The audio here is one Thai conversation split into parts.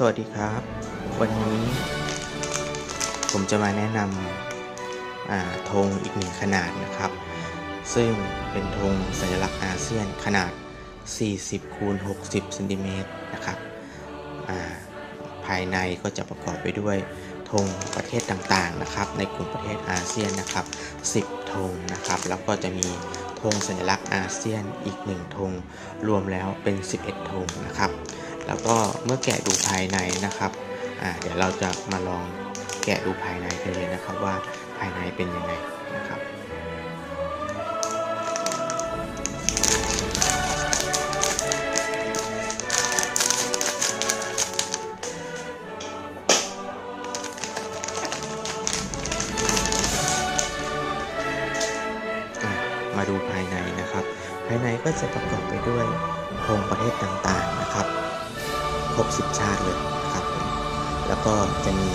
สวัสดีครับ วันนี้ผมจะมาแนะนำธงอีกหนึ่งขนาดนะครับ ซึ่งเป็นธงสัญลักษณ์อาเซียนขนาด 40คูณ60เซนติเมตรนะครับาภายในก็จะประกอบไปด้วยธงประเทศต่างๆนะครับ ในกลุ่มประเทศอาเซียนนะครับ 10ธงนะครับ แล้วก็จะมีธงสัญลักษณ์อาเซียนอีกหนึ่งธงรวมแล้วเป็น 11ธงนะครับ แล้วก็เมื่อแกะดูภายในนะครับอ่าเดี๋ยวเราจะมาลองแกะดูภายในกันเลยนะครับว่าภายในเป็นยังไงนะครับมาดูภายในนะครับ ภายในก็จะประกอบไปด้วยธงประเทศต่างๆ ครบ 10 ชาติเลยนะครับผมแล้วก็จะมี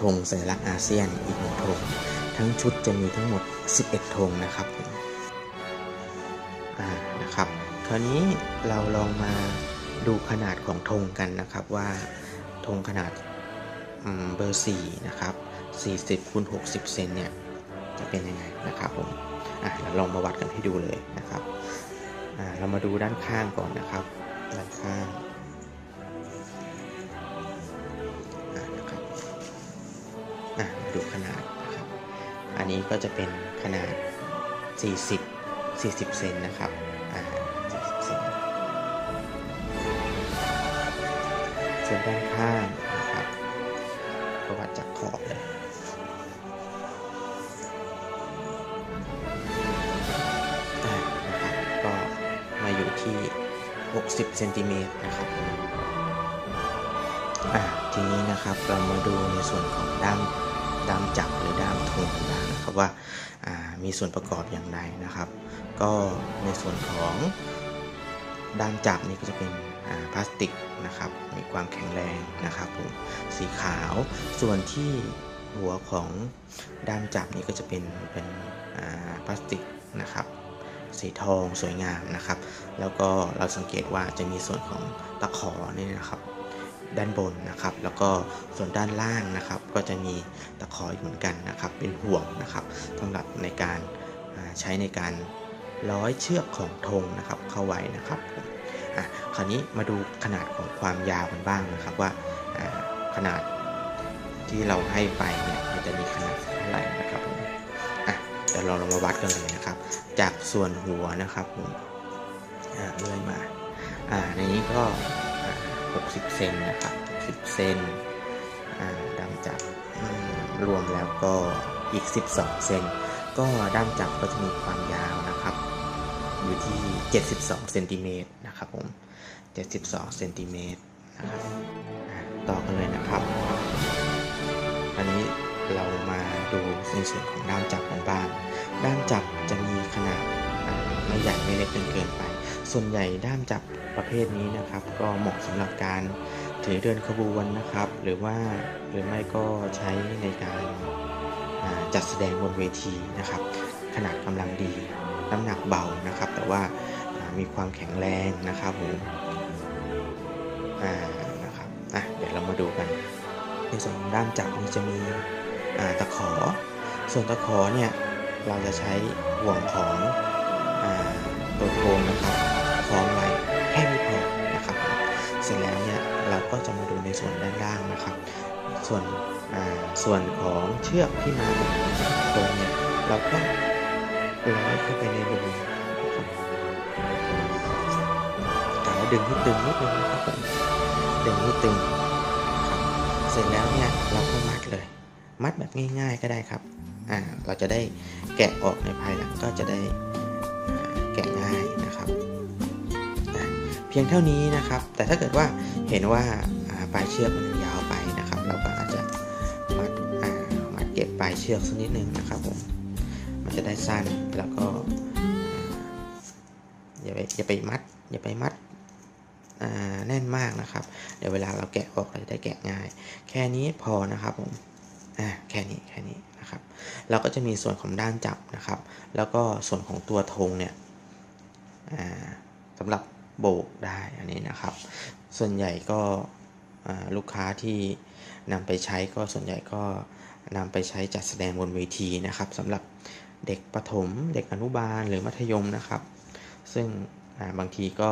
ธงสัญลักษณ์อาเซียนอีกหนึ่งธงทั้งชุดจะมีทั้งหมด 11ธงนะครับผมอ่านะครับ คราวนี้เราลองมาดูขนาดของธงกันนะครับว่าธงขนาดเบอร์4นะครับ 40คูณ60 เซนเนี่ย จะเป็นยังไงนะครับผมอะเราลองมาวัดกันให้ดูเลยนะครับอ่าเรามาดูด้านข้างก่อนนะครับ ด้านข้านะครับอะมาดูขนาดนะครับ อันนี้ก็จะเป็นขนาด 40 40 เซนนะครับอ่า40เซนส่วนด้านข้างนะครับก็วัดจากขอบเลย 60เซนติเมตรนะครับอ่าทีนี้นะครับเรามาดูในส่วนของด้ามด้ามจับหรือด้ามธงกันบ้างนะครับว่าอ่ามีส่วนประกอบอย่างไรนะครับ ก็ในส่วนของด้ามจับนี่ก็จะเป็นอ่าพลาสติกนะครับ มีความแข็งแรงนะครับผมสีขาวส่วนที่หัวของด้ามจับนี่ก็จะเป็นเป็นอ่าพลาสติกนะครับ สีทองสวยงามนะครับ แล้วก็เราสังเกตว่าจะมีส่วนของตะขอนี่นะครับ ด้านบนนะครับ แล้วก็ส่วนด้านล่างนะครับ ก็จะมีตะขออีกเหมือนกันนะครับ เป็นห่วงนะครับสำหรับในการใช้ในการร้อยเชือกของธงนะครับเข้าไว้นะครับอะคราวนี้มาดูขนาดของความยาวกันบ้างนะครับว่าขนาดที่เราให้ไปเนี่ยมันจะมีขนาดเท่าไหร่นะครับอะเดี๋ยวเราลองมาวัดกันเลยนะครับ จากส่วนหัวนะครับผมอ่าเลื่อยมาอ่าในนี้ก็ 60 เซนนะครับ10เซนอ่าด้ามจับรวมแล้วก็อีก 12 เซนก็ด้ามจับก็จะมีความยาวนะครับ อยู่ที่ 72 เซนติเมตรนะครับผม 72 เซนติเมตรนะครับต่อกันเลยนะครับ อันนี้ เรามาดูในส่วนของด้ามจับกันบ้างด้ามจับจะมีขนาดไม่ใหญ่ไม่เล็กจนเกินไป ส่วนใหญ่ด้ามจับประเภทนี้นะครับ ก็เหมาะสำหรับการถือเดินขบวนนะครับ หรือว่าหรือไม่ก็ใช้ในการจัดแสดงบนเวทีนะครับ ขนาดกำลังดี น้ำหนักเบานะครับ แต่ว่ามีความแข็งแรงนะครับผมนะครับอะเดี๋ยวเรามาดูกัน ในส่วนของด้ามจับนี่จะมี ตะขอ ส่วนตะขอเนี่ยเราจะใช้ห่วงของอตัวโทงนะครับคล้องไว้แค่นี้พอนะครับ เสร็จแล้วเนี่ยเราก็จะมาดูในส่วนด้านล่างนะครับ ส่วนส่วนของเชือกที่มากับโทงเนี่ยเราก็ร้อยเข้าไปในรูแต่ว่าดึงให้ตึงนิดนึงนะครับดึงให้ตึงครับเสร็จแล้วเนี่ยเราก็มัดเลย มัดแบบง่าย ๆก็ได้ครับอ่าเราจะได้แกะออกในภายหลังก็จะได้แกะง่ายนะครับ เพียงเท่านี้นะครับ แต่ถ้าเกิดว่าเห็นว่าปลายเชือกมันยาวไปนะครับ เราก็อาจจะมัดอ่ามัดเก็บปลายเชือกสักนิดนึงนะครับผมมันจะได้สั้นแล้วก็อ่าอย่าไปอย่าไปมัดอย่าไปมัดอ่าแน่นมากนะครับ เดี๋ยวเวลาเราแกะออกเราจะได้แกะง่าย แค่นี้พอนะครับผม อ่าแค่นี้แค่นี้นะครับ เราก็จะมีส่วนของด้านจับนะครับ แล้วก็ส่วนของตัวธงเนี่ยอ่าสำหรับโบกได้อันนี้นะครับ ส่วนใหญ่ก็อ่าลูกค้าที่นำไปใช้ก็ส่วนใหญ่ก็นำไปใช้จัดแสดงบนเวทีนะครับสำหรับเด็กประถม เด็กอนุบาลหรือมัธยมนะครับ ซึ่งบางทีก็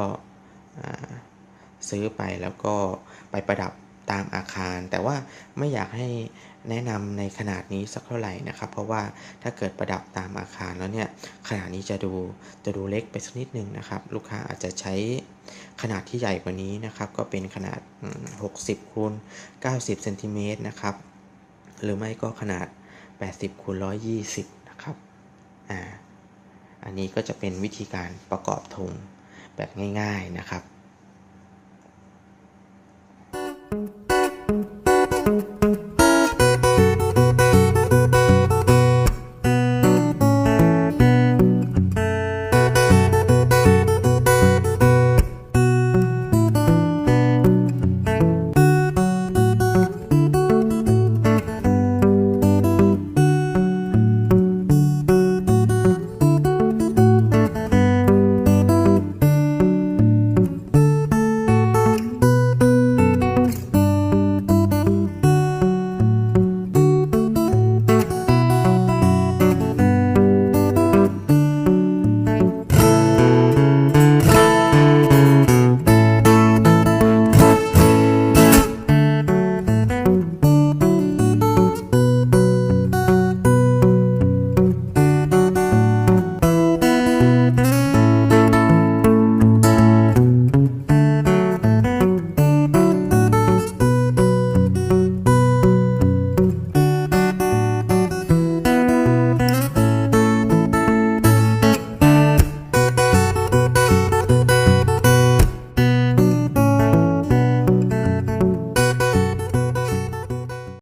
ซื้อไปแล้วก็ไปประดับ ตามอาคาร แต่ว่าไม่อยากให้แนะนำในขนาดนี้สักเท่าไหร่นะครับ เพราะว่าถ้าเกิดประดับตามอาคารแล้วเนี่ยขนาดนี้จะดูจะดูเล็กไปสักนิดหนึ่งนะครับ ลูกค้าอาจจะใช้ขนาดที่ใหญ่กว่านี้นะครับ ก็เป็นขนาด 60คูณ90เซนติเมตรนะครับหรือไม่ก็ขนาด 80คูณ120 นะครับอ่าอันนี้ก็จะเป็นวิธีการประกอบธงแบบง่าย ๆนะครับ